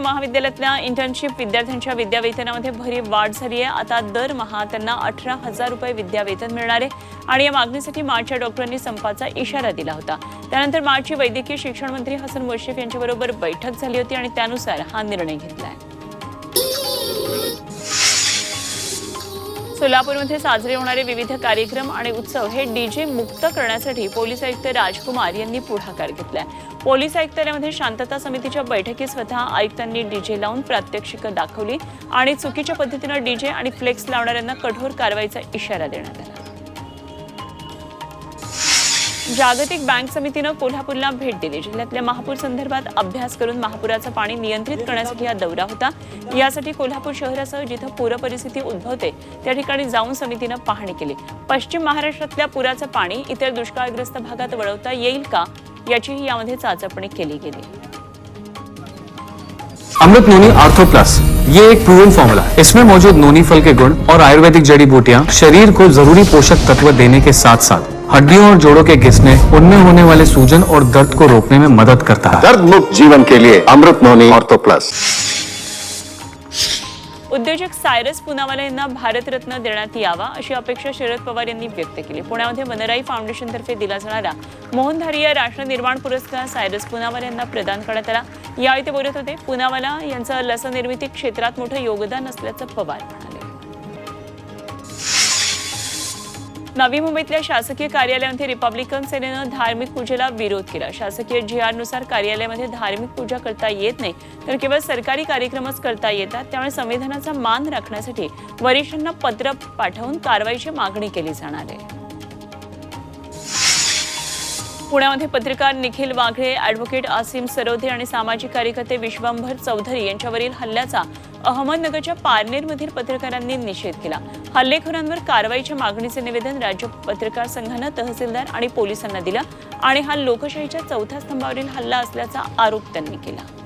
महाविद्यालयातल्या इंटर्नशिप विद्यार्थ्यांच्या विद्यावेतनामध्ये भरीव वाढ झाली आहे. आता दरमहा त्यांना अठरा हजार रुपये विद्यावेतन मिळणार आहे. आणि या मागणीसाठी मार्चच्या डॉक्टरांनी संपाचा इशारा दिला होता. त्यानंतर मार्चची वैद्यकीय शिक्षण मंत्री हसन मुश्रीफ यांच्याबरोबर बैठक झाली होती आणि त्यानुसार हा निर्णय घेतला आहे. सोलापूरमध्ये साजरे होणारे विविध कार्यक्रम आणि उत्सव हे डीजे मुक्त करण्यासाठी पोलीस आयुक्त राजकुमार यांनी पुढाकार घेतलाय. पोलीस आयुक्तालयामध्ये शांतता समितीच्या बैठकीत स्वतः आयुक्तांनी डीजे लावून प्रात्यक्षिकं दाखवली आणि चुकीच्या पद्धतीनं डीजे आणि फ्लेक्स लावणाऱ्यांना कठोर कारवाईचा इशारा देण्यात आला. जागतिक बँक समितीनं कोल्हापूरला भेट दिली. जिल्ह्यातल्या महापूर संदर्भात अभ्यास करून महापुराचं पाणी नियंत्रित करण्यासाठी हा दौरा होता. यासाठी कोल्हापूर शहरासह जिथं पूरपरिस्थिती उद्भवते त्या ठिकाणी जाऊन समितीनं पाहणी केली. पश्चिम महाराष्ट्रातल्या पुराचं पाणी इतर दुष्काळग्रस्त भागात वळवता येईल का याचीही यामध्ये चाचपणी केली गेली. Amrit noni ortho plus. ये एक प्रूवन फॉर्मूला इसमें मौजूद नोनी फल के गुण और आयुर्वेदिक जड़ी बूटियां शरीर को जरूरी पोषक तत्व देने के साथ साथ हड्डियों और जोड़ों के घिसने उनमें होने वाले सूजन और दर्द को रोकने में मदद करता है। दर्द मुक्त जीवन के लिए अमृत नोनी ऑर्थो प्लस। उद्योजक सायरस पुनावाला यांना भारतरत्न देण्यात यावा अशी अपेक्षा शरद पवार यांनी व्यक्त केली. पुण्यामध्ये वनराई फाउंडेशनतर्फे दिला जाणारा मोहनधारीय राष्ट्र निर्माण पुरस्कार सायरस पुनावाला यांना प्रदान करण्यात आला. यावेळी ते बोलत होते पुनावाला यांचं लसनिर्मिती क्षेत्रात मोठं योगदान असल्याचं पवार म्हणाले. नवी मुंबईतल्या शासकीय कार्यालयामध्ये रिपब्लिकन सेनेनं धार्मिक पूजेला विरोध केला. शासकीय जी नुसार कार्यालयामध्ये धार्मिक पूजा करता येत नाही तर केवळ सरकारी कार्यक्रमच करता येतात. त्यामुळे संविधानाचा मान राखण्यासाठी वरिष्ठांना पत्र पाठवून कारवाईची मागणी केली जाणार आहे. पुण्यामध्ये पत्रकार निखिल वाघळे ॲडव्होकेट आसिम सरोदे आणि सामाजिक कार्यकर्ते विश्वंभर चौधरी यांच्यावरील हल्ल्याचा अहमदनगरच्या पारनेरमधील पत्रकारांनी निषेध केला. हल्लेखोरांवर कारवाईच्या मागणीचे निवेदन राज्य पत्रकार संघानं तहसीलदार आणि पोलिसांना दिलं आणि हा लोकशाहीच्या चौथ्या स्तंभावरील हल्ला असल्याचा आरोप त्यांनी केला.